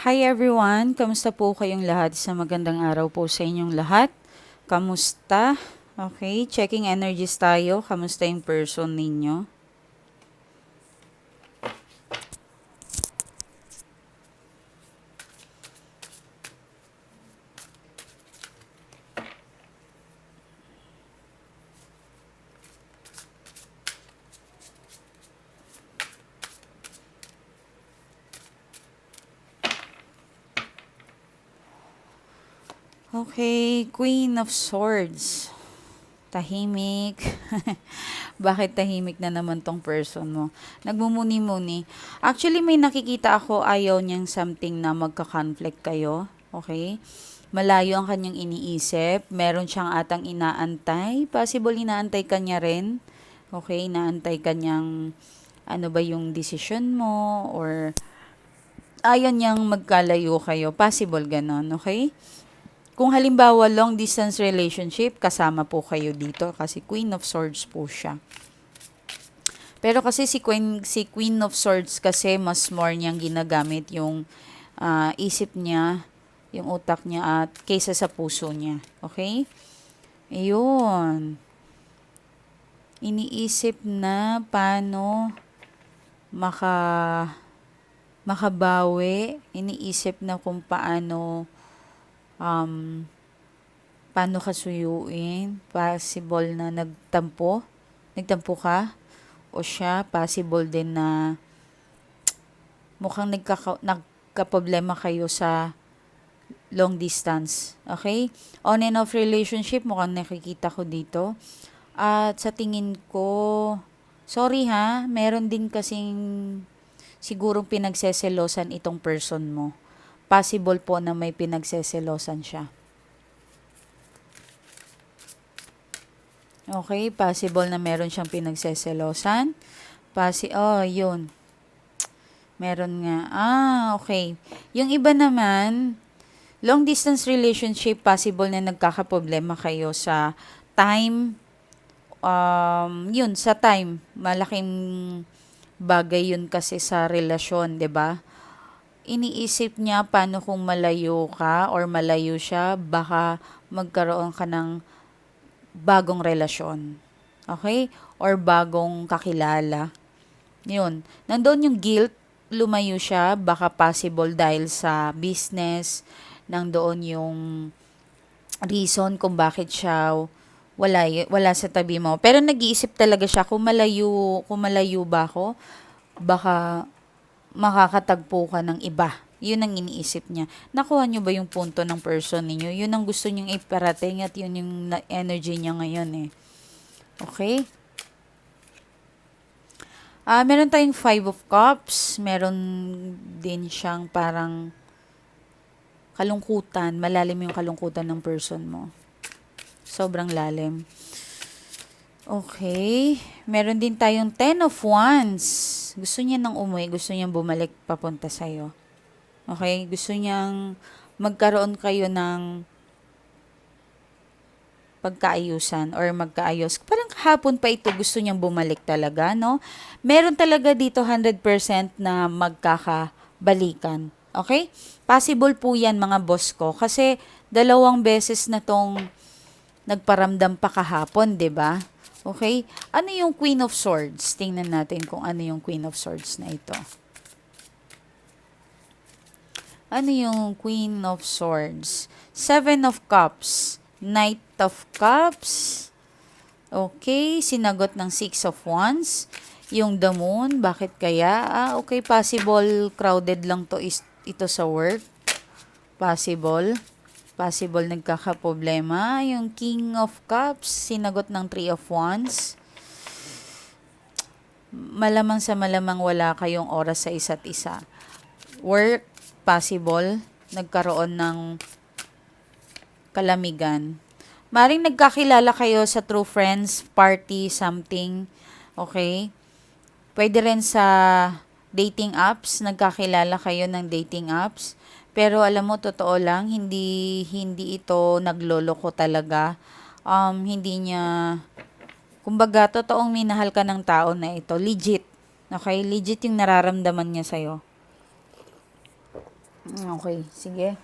Hi everyone! Kamusta po kayong lahat? Sa magandang araw po sa inyong lahat. Kamusta? Okay, checking energies tayo. Kamusta yung person ninyo? Okay, Queen of Swords. Tahimik. Bakit tahimik na naman tong person mo? Nagmumuni-muni. Actually, may nakikita ako ayaw niyang something na magka-conflict kayo. Okay? Malayo ang kanyang iniisip. Meron siyang atang inaantay. Possible inaantay ka niya rin. Okay? Inaantay ka niyang ano ba yung decision mo or ayaw niyang magkalayo kayo. Possible ganon. Okay? Kung halimbawa long distance relationship, kasama po kayo dito kasi Queen of Swords po siya. Pero kasi si Queen, si Queen of Swords kasi mas more niyang ginagamit yung ah, isip niya, yung utak niya at kaysa sa puso niya. Okay? Ayun. Iniisip na paano maka makabawi, iniisip na kung paano um, paano ka suyuin, possible na nagtampo, nagtampo ka, o siya, possible din na mukhang nagkaka, nagkaproblema kayo sa long distance. Okay? On and off relationship, mukhang nakikita ko dito. At sa tingin ko, sorry ha, meron din kasing sigurong pinagseselosan itong person mo possible po na may pinagseselosan siya. Okay, possible na meron siyang pinagseselosan. Pasi oh, yun. Meron nga. Ah, okay. Yung iba naman, long distance relationship, possible na nagkakaproblema kayo sa time. Um, yun, sa time. Malaking bagay yun kasi sa relasyon, 'di ba? Iniisip niya paano kung malayo ka or malayo siya, baka magkaroon ka ng bagong relasyon. Okay? Or bagong kakilala. Yun. Nandoon yung guilt, lumayo siya, baka possible dahil sa business, nandoon yung reason kung bakit siya wala, wala sa tabi mo. Pero nag-iisip talaga siya, kung malayo, kung malayo ba ako, baka makakatagpo ka ng iba. Yun ang iniisip niya. Nakuha niyo ba yung punto ng person ninyo? Yun ang gusto niyong iparating at yun yung energy niya ngayon eh. Okay? Ah, uh, meron tayong Five of Cups. Meron din siyang parang kalungkutan. Malalim yung kalungkutan ng person mo. Sobrang lalim. Okay. Meron din tayong Ten of Wands gusto niya nang umuwi, gusto niyang bumalik papunta sa'yo. Okay? Gusto niyang magkaroon kayo ng pagkaayusan or magkaayos. Parang kahapon pa ito gusto niyang bumalik talaga, no? Meron talaga dito 100% na magkakabalikan. Okay? Possible po yan mga boss ko kasi dalawang beses na tong nagparamdam pa kahapon, 'di ba? Okay? Ano yung Queen of Swords? Tingnan natin kung ano yung Queen of Swords na ito. Ano yung Queen of Swords? Seven of Cups. Knight of Cups. Okay, sinagot ng Six of Wands. Yung the moon, bakit kaya? Ah, okay, possible crowded lang to is, ito sa work. Possible possible nagkakaproblema. Yung King of Cups, sinagot ng Three of Wands. Malamang sa malamang wala kayong oras sa isa't isa. Work, possible, nagkaroon ng kalamigan. Maring nagkakilala kayo sa true friends, party, something. Okay? Pwede rin sa dating apps, nagkakilala kayo ng dating apps pero alam mo, totoo lang, hindi, hindi ito nagloloko talaga. Um, hindi niya, kumbaga, totoong minahal ka ng tao na ito. Legit. Okay? Legit yung nararamdaman niya sa'yo. Mm, Okay, sige.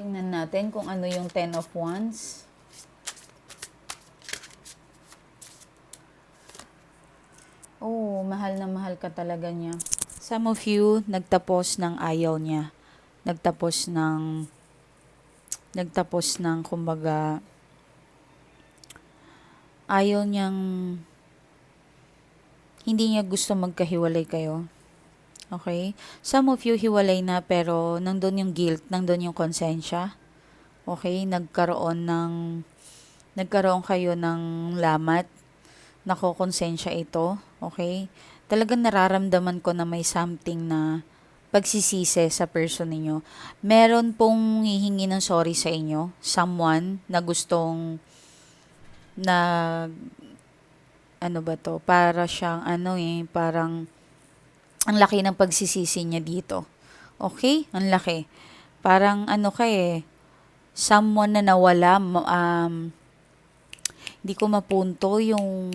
Tingnan natin kung ano yung Ten of Wands. Oh, mahal na mahal ka talaga niya. Some of you, nagtapos ng ayaw niya. Nagtapos ng, nagtapos ng, kumbaga, ayaw niyang, hindi niya gusto magkahiwalay kayo. Okay? Some of you hiwalay na pero nandun yung guilt, nandun yung konsensya. Okay? Nagkaroon ng, nagkaroon kayo ng lamat. Nako, konsensya ito. Okay? Talagang nararamdaman ko na may something na pagsisisi sa person ninyo. Meron pong hihingi ng sorry sa inyo. Someone na gustong na ano ba to? Para siyang ano eh, parang ang laki ng pagsisisi niya dito. Okay? Ang laki. Parang ano ka eh, someone na nawala, um, hindi ko mapunto yung,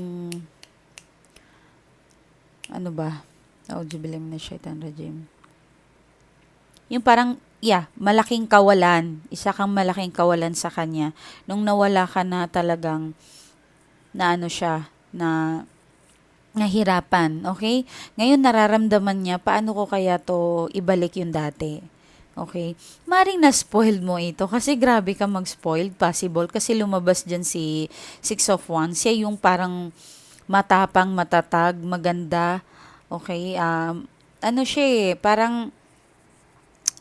ano ba? Audibilim na shaitan rajim. Yung parang, yeah, malaking kawalan. Isa kang malaking kawalan sa kanya. Nung nawala ka na talagang, na ano siya, na nahirapan, okay? Ngayon nararamdaman niya, paano ko kaya to ibalik yung dati? Okay? Maring na-spoiled mo ito kasi grabe ka mag-spoiled, possible. Kasi lumabas dyan si Six of Wands. Siya yung parang matapang, matatag, maganda. Okay? Um, ano siya eh, parang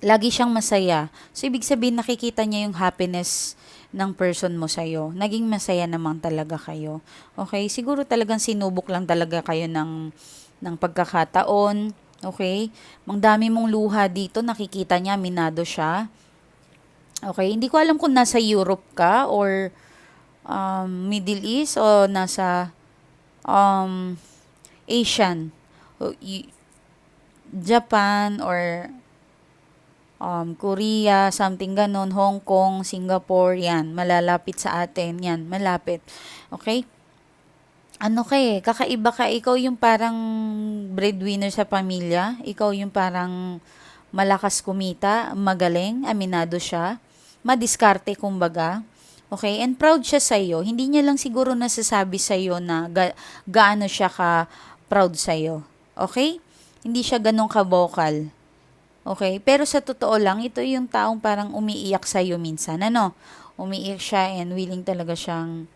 lagi siyang masaya. So, ibig sabihin, nakikita niya yung happiness ng person mo sa'yo. Naging masaya naman talaga kayo. Okay? Siguro talagang sinubok lang talaga kayo ng, ng pagkakataon. Okay? Mang dami mong luha dito, nakikita niya, minado siya. Okay? Hindi ko alam kung nasa Europe ka or um, Middle East o nasa um, Asian. Japan or um, Korea, something ganon, Hong Kong, Singapore, yan, malalapit sa atin, yan, malapit. Okay? Ano ka eh, kakaiba ka, ikaw yung parang breadwinner sa pamilya, ikaw yung parang malakas kumita, magaling, aminado siya, madiskarte kumbaga, okay, and proud siya sa iyo. Hindi niya lang siguro nasasabi sa iyo na ga- gaano siya ka proud sa iyo. Okay? Hindi siya ganun ka-vocal. Okay? Pero sa totoo lang, ito yung taong parang umiiyak sa iyo minsan. Ano? Umiiyak siya and willing talaga siyang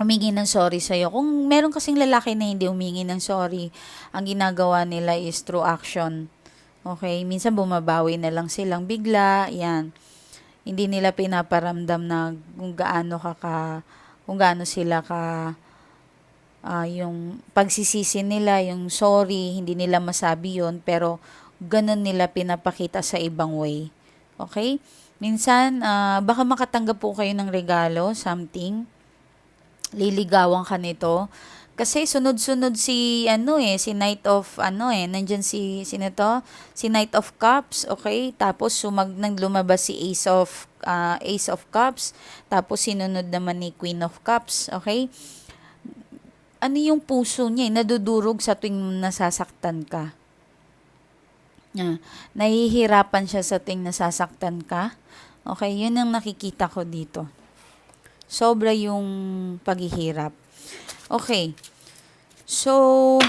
humingi ng sorry sa iyo. Kung meron kasing lalaki na hindi humingi ng sorry, ang ginagawa nila is through action. Okay? Minsan bumabawi na lang silang bigla. Yan. Hindi nila pinaparamdam na kung gaano ka ka kung gaano sila ka ah, yung pagsisisi nila, yung sorry, hindi nila masabi yon pero ganun nila pinapakita sa ibang way. Okay? Minsan, ah, baka makatanggap po kayo ng regalo, something. Liligawan ka nito. Kasi sunod-sunod si ano eh, si Knight of ano eh, nandiyan si sino to? Si Knight of Cups, okay? Tapos sumag nang lumabas si Ace of ah, Ace of Cups, tapos sinunod naman ni Queen of Cups, okay? Ano yung puso niya, eh, nadudurog sa tuwing nasasaktan ka. Ah, nahihirapan siya sa tuwing nasasaktan ka. Okay, yun ang nakikita ko dito. Sobra yung paghihirap. Okay. So,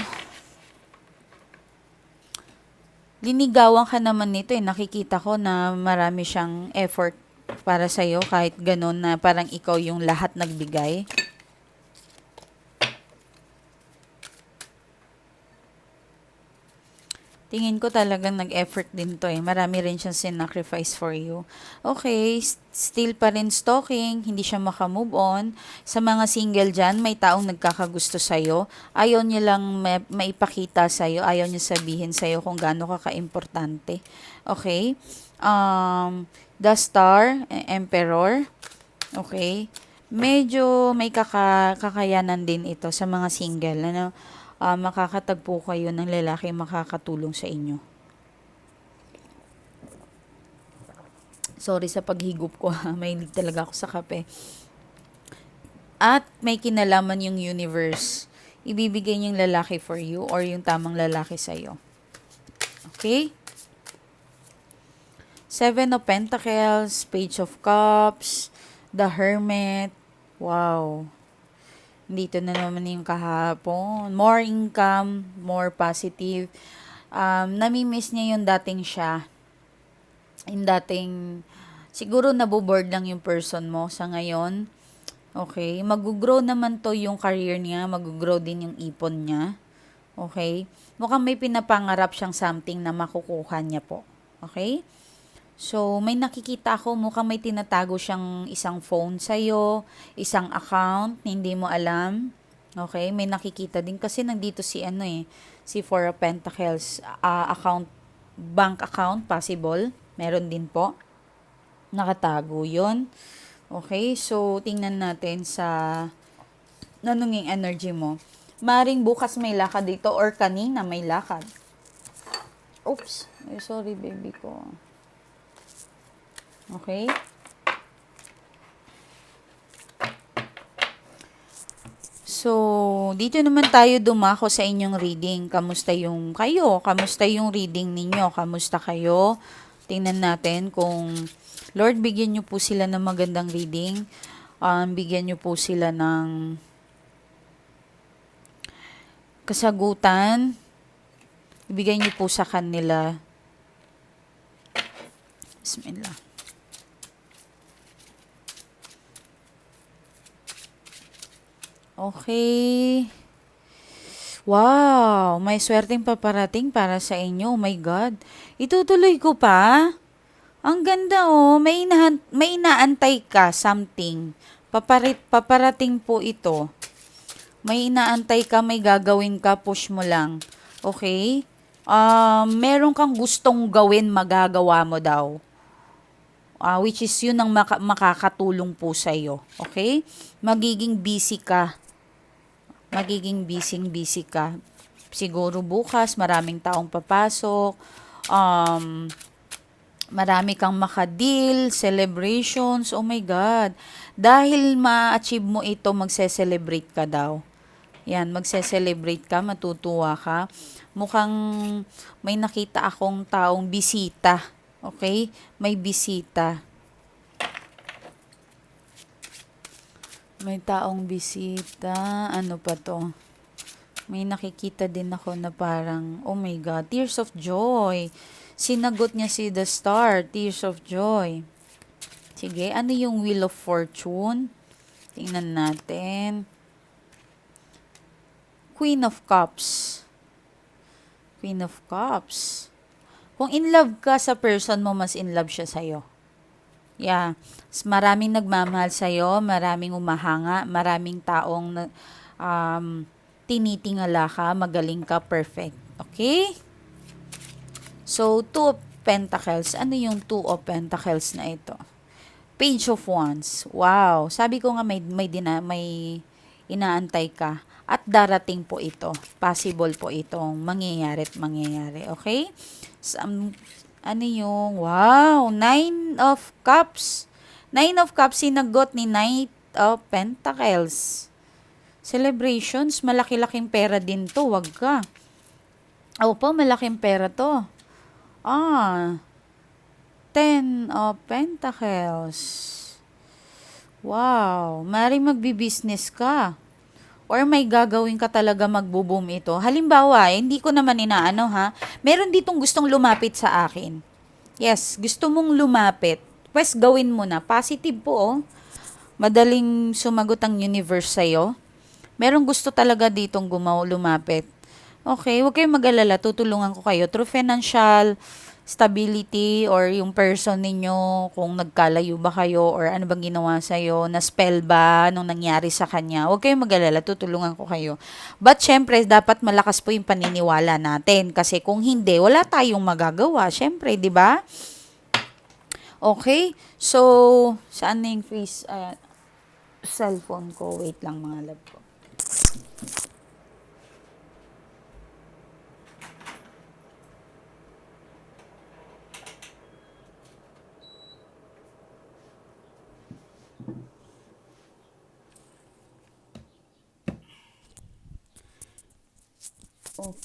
linigawan ka naman nito eh. Nakikita ko na marami siyang effort para sa'yo kahit ganun na parang ikaw yung lahat nagbigay. Tingin ko talagang nag-effort din to eh. Marami rin siyang sinacrifice for you. Okay, still pa rin stalking, hindi siya makamove on. Sa mga single dyan, may taong nagkakagusto sa'yo. Ayaw niya lang ma- maipakita sa'yo, ayaw niya sabihin sa'yo kung gaano ka ka-importante. Okay? Um, the Star, eh, Emperor. Okay? Medyo may kaka- kakayanan din ito sa mga single. Ano? Ah, makakatagpo kayo ng lalaki makakatulong sa inyo. Sorry sa paghigop ko, ha. Mahilig talaga ako sa kape. At may kinalaman yung universe. Ibibigay yung lalaki for you or yung tamang lalaki sa'yo. Okay? Seven of Pentacles, Page of Cups, The Hermit. Wow. Dito na naman yung kahapon. More income, more positive. Um, namimiss niya yung dating siya. Yung dating, siguro naboboard lang yung person mo sa ngayon. Okay. Mag-grow naman to yung career niya. Mag-grow din yung ipon niya. Okay. Mukhang may pinapangarap siyang something na makukuha niya po. Okay. So, may nakikita ako, mukhang may tinatago siyang isang phone sa'yo, isang account, hindi mo alam. Okay, may nakikita din kasi nandito si ano eh, si Four of Pentacles ah, account, bank account possible. Meron din po. Nakatago yon Okay, so tingnan natin sa nanong yung energy mo. Maring bukas may lakad dito or kanina may lakad. Oops, sorry baby ko. Okay? So, dito naman tayo dumako sa inyong reading. Kamusta yung kayo? Kamusta yung reading ninyo? Kamusta kayo? Tingnan natin kung Lord, bigyan niyo po sila ng magandang reading. Um, bigyan niyo po sila ng kasagutan. Ibigay niyo po sa kanila. Bismillah. Okay. Wow, may swerteng paparating para sa inyo. Oh my God. Itutuloy ko pa? Ang ganda oh. May, inahan, may inaantay ka something. Paparit, paparating po ito. May inaantay ka, may gagawin ka, push mo lang. Okay? Um, meron kang gustong gawin, magagawa mo daw. Ah, which is yun ang maka- makakatulong po sa iyo. Okay? Magiging busy ka magiging busy-busy ka. Siguro bukas, maraming taong papasok, um, marami kang makadeal, celebrations, oh my God. Dahil ma-achieve mo ito, magse-celebrate ka daw. Yan, magse-celebrate ka, matutuwa ka. Mukhang may nakita akong taong bisita. Okay? May bisita. May taong bisita. Ano pa to? May nakikita din ako na parang, oh my God, tears of joy. Sinagot niya si The Star, tears of joy. Sige, ano yung Wheel of Fortune? Tingnan natin. Queen of Cups. Queen of Cups. Kung in love ka sa person mo, mas in love siya sa'yo. Yeah. Maraming nagmamahal sa iyo, maraming umahanga, maraming taong um, tinitingala ka, magaling ka, perfect. Okay? So, Two of Pentacles. Ano yung Two of Pentacles na ito? Page of Wands. Wow. Sabi ko nga may, may, dina, may inaantay ka. At darating po ito. Possible po itong mangyayari at mangyayari. Okay? So, um, ano yung, wow, Nine of Cups. Nine of Cups, sinagot ni Knight of Pentacles. Celebrations, malaki-laking pera din to, wag ka. Opo, malaking pera to. Ah, Ten of Pentacles. Wow, mari magbi-business ka or may gagawin ka talaga magbo-boom ito. Halimbawa, hindi ko naman inaano ha, meron ditong gustong lumapit sa akin. Yes, gusto mong lumapit. Pues gawin mo na. Positive po oh. Madaling sumagot ang universe sa'yo. Meron gusto talaga ditong gumaw lumapit. Okay, huwag kayong mag-alala. Tutulungan ko kayo through financial, stability or yung person ninyo, kung nagkalayo ba kayo or ano bang ginawa sa'yo, na spell ba nung nangyari sa kanya, huwag kayong mag-alala, tutulungan ko kayo. But syempre, dapat malakas po yung paniniwala natin kasi kung hindi, wala tayong magagawa. Syempre, di ba? Okay? So, saan na yung face, uh, cellphone ko? Wait lang mga love ko.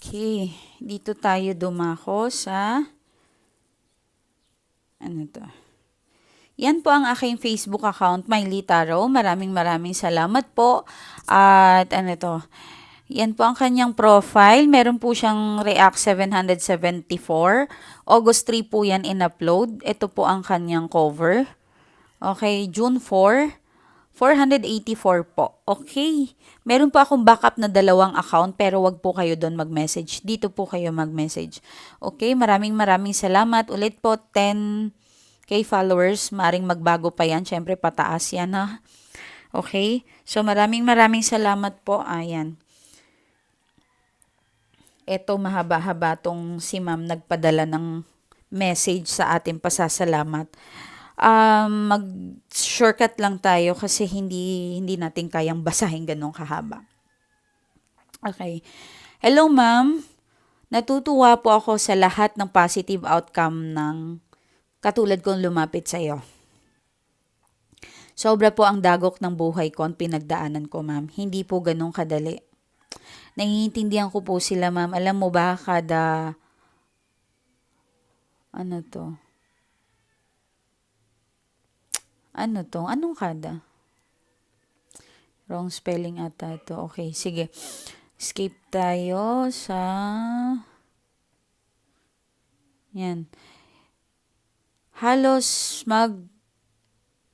Okay, dito tayo dumako sa Ano to? Yan po ang aking Facebook account, Miley Taro. Maraming maraming salamat po. At ano to? Yan po ang kanyang profile. Meron po siyang React 774. August 3 po yan in-upload. Ito po ang kanyang cover. Okay, June 4. 484 po. Okay. Meron pa akong backup na dalawang account pero wag po kayo doon mag-message. Dito po kayo mag-message. Okay, maraming maraming salamat. Ulit po 10k followers. Maring magbago pa yan. Siyempre pataas yan ha. Okay? So maraming maraming salamat po. Ayan. Ito mahaba-haba tong si ma'am nagpadala ng message sa ating pasasalamat um, mag-shortcut lang tayo kasi hindi hindi natin kayang basahin ganong kahaba. Okay. Hello ma'am. Natutuwa po ako sa lahat ng positive outcome ng katulad kong lumapit sa iyo. Sobra po ang dagok ng buhay ko ang pinagdaanan ko, ma'am. Hindi po ganong kadali. Naiintindihan ko po sila, ma'am. Alam mo ba, kada... Ano to? Ano to? Anong kada? Wrong spelling ata ito. Okay, sige. Escape tayo sa... Yan. Halos mag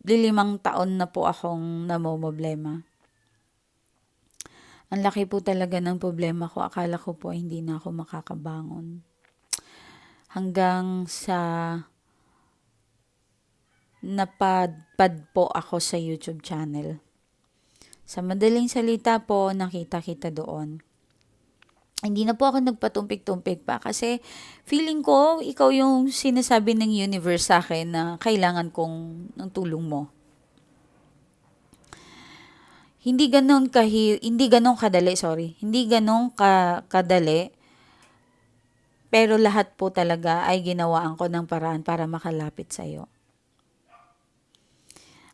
lilimang taon na po akong namomoblema. Ang laki po talaga ng problema ko. Akala ko po hindi na ako makakabangon. Hanggang sa napadpad po ako sa YouTube channel. Sa madaling salita po, nakita kita doon. Hindi na po ako nagpatumpik-tumpik pa kasi feeling ko ikaw yung sinasabi ng universe sa akin na kailangan kong ng tulong mo. Hindi ganon kahi hindi ganon kadali, sorry. Hindi ganon ka kadali. Pero lahat po talaga ay ginawaan ko ng paraan para makalapit sa iyo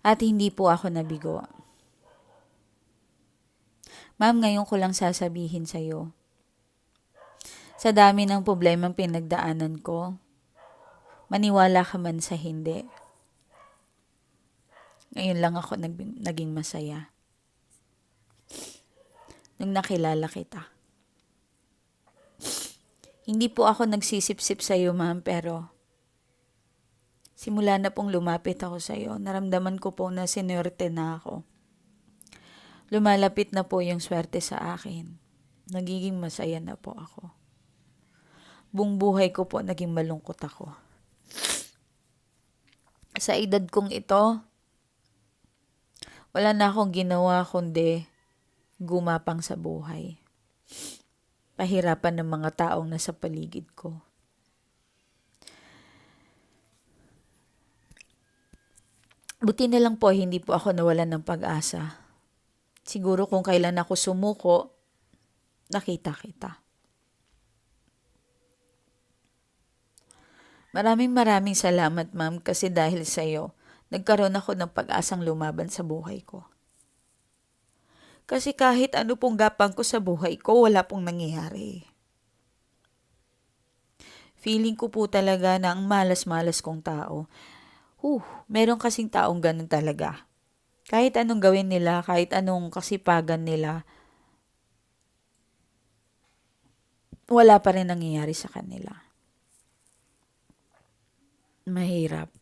at hindi po ako nabigo. Ma'am, ngayon ko lang sasabihin sa iyo. Sa dami ng problemang pinagdaanan ko, maniwala ka man sa hindi. Ngayon lang ako naging masaya. Nung nakilala kita. Hindi po ako nagsisip-sip sa iyo, ma'am, pero Simula na pong lumapit ako sa iyo, naramdaman ko po na sinwerte na ako. Lumalapit na po yung swerte sa akin. Nagiging masaya na po ako. Buong buhay ko po naging malungkot ako. Sa edad kong ito, wala na akong ginawa kundi gumapang sa buhay. Pahirapan ng mga taong nasa paligid ko. Buti na lang po, hindi po ako nawalan ng pag-asa. Siguro kung kailan ako sumuko, nakita kita. Maraming maraming salamat ma'am kasi dahil sa iyo, nagkaroon ako ng pag-asang lumaban sa buhay ko. Kasi kahit ano pong gapang ko sa buhay ko, wala pong nangyayari. Feeling ko po talaga na ang malas-malas kong tao Huh, meron kasing taong ganun talaga. Kahit anong gawin nila, kahit anong kasipagan nila, wala pa rin nangyayari sa kanila. Mahirap.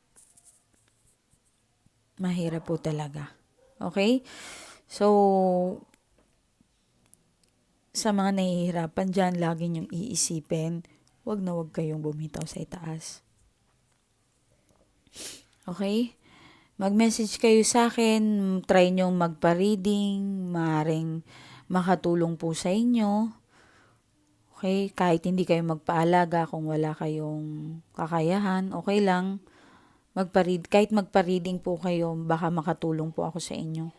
Mahirap po talaga. Okay? So, sa mga nahihirapan dyan, lagi niyong iisipin, wag na wag kayong bumitaw sa itaas. Okay? Mag-message kayo sa akin, try nyo magpa-reading, maaaring makatulong po sa inyo. Okay? Kahit hindi kayo magpaalaga kung wala kayong kakayahan, okay lang. Magpa-read, kahit magpa-reading po kayo, baka makatulong po ako sa inyo.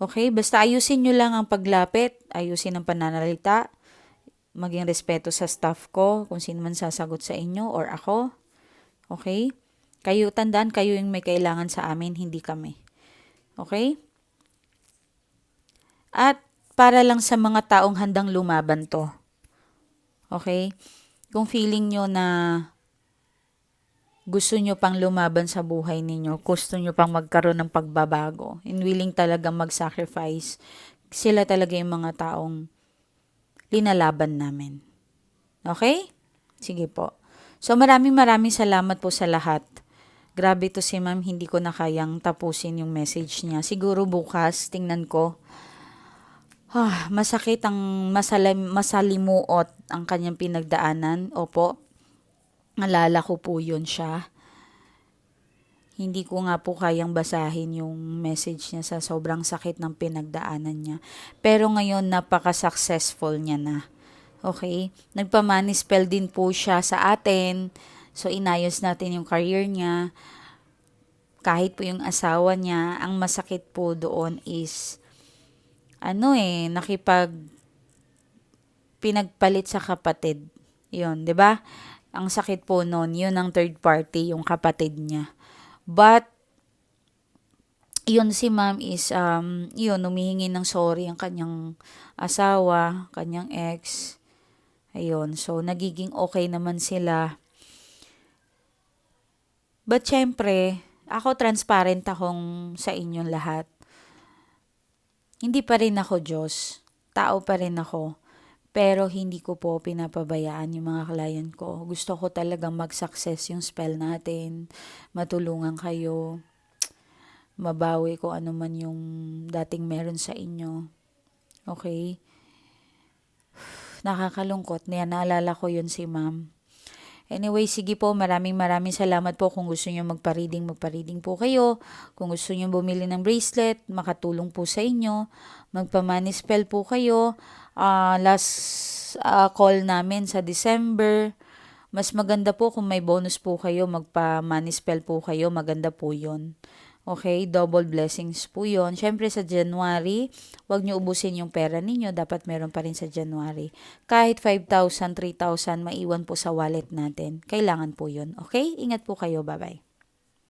Okay? Basta ayusin nyo lang ang paglapit, ayusin ang pananalita, maging respeto sa staff ko, kung sino man sasagot sa inyo or ako. Okay? Kayo, tandaan kayo yung may kailangan sa amin, hindi kami. Okay? At para lang sa mga taong handang lumaban to. Okay? Kung feeling nyo na gusto nyo pang lumaban sa buhay ninyo, gusto nyo pang magkaroon ng pagbabago, and willing talaga mag-sacrifice, sila talaga yung mga taong linalaban namin. Okay? Sige po. So maraming maraming salamat po sa lahat. Grabe to si ma'am, hindi ko na kayang tapusin yung message niya. Siguro bukas, tingnan ko. Ah, masakit ang masalim, masalimuot ang kanyang pinagdaanan. Opo, nalala ko po yun siya. Hindi ko nga po kayang basahin yung message niya sa sobrang sakit ng pinagdaanan niya. Pero ngayon, napaka-successful niya na. Okay? Nagpa-money spell din po siya sa atin. So, inayos natin yung career niya. Kahit po yung asawa niya, ang masakit po doon is, ano eh, nakipag pinagpalit sa kapatid. Yun, 'di ba? Ang sakit po noon, yun ang third party, yung kapatid niya. But, yun si ma'am is, um, yun, humihingi ng sorry ang kanyang asawa, kanyang ex. Ayun, so nagiging okay naman sila. But syempre, ako transparent akong sa inyong lahat. Hindi pa rin ako Diyos. Tao pa rin ako. Pero hindi ko po pinapabayaan yung mga client ko. Gusto ko talagang mag-success yung spell natin. Matulungan kayo. Mabawi ko ano man yung dating meron sa inyo. Okay? Nakakalungkot. Niya, naalala ko yun si ma'am. Anyway, sige po, maraming maraming salamat po kung gusto nyo magpa-reading, magpa-reading po kayo. Kung gusto nyo bumili ng bracelet, makatulong po sa inyo. Magpa-money spell po kayo. Uh, last uh, call namin sa December. Mas maganda po kung may bonus po kayo, magpa-money spell po kayo, maganda po yon Okay, double blessings po yon. Siyempre sa January, wag nyo ubusin yung pera ninyo. Dapat meron pa rin sa January. Kahit 5,000, 3,000, maiwan po sa wallet natin. Kailangan po yon Okay? Ingat po kayo. Bye-bye.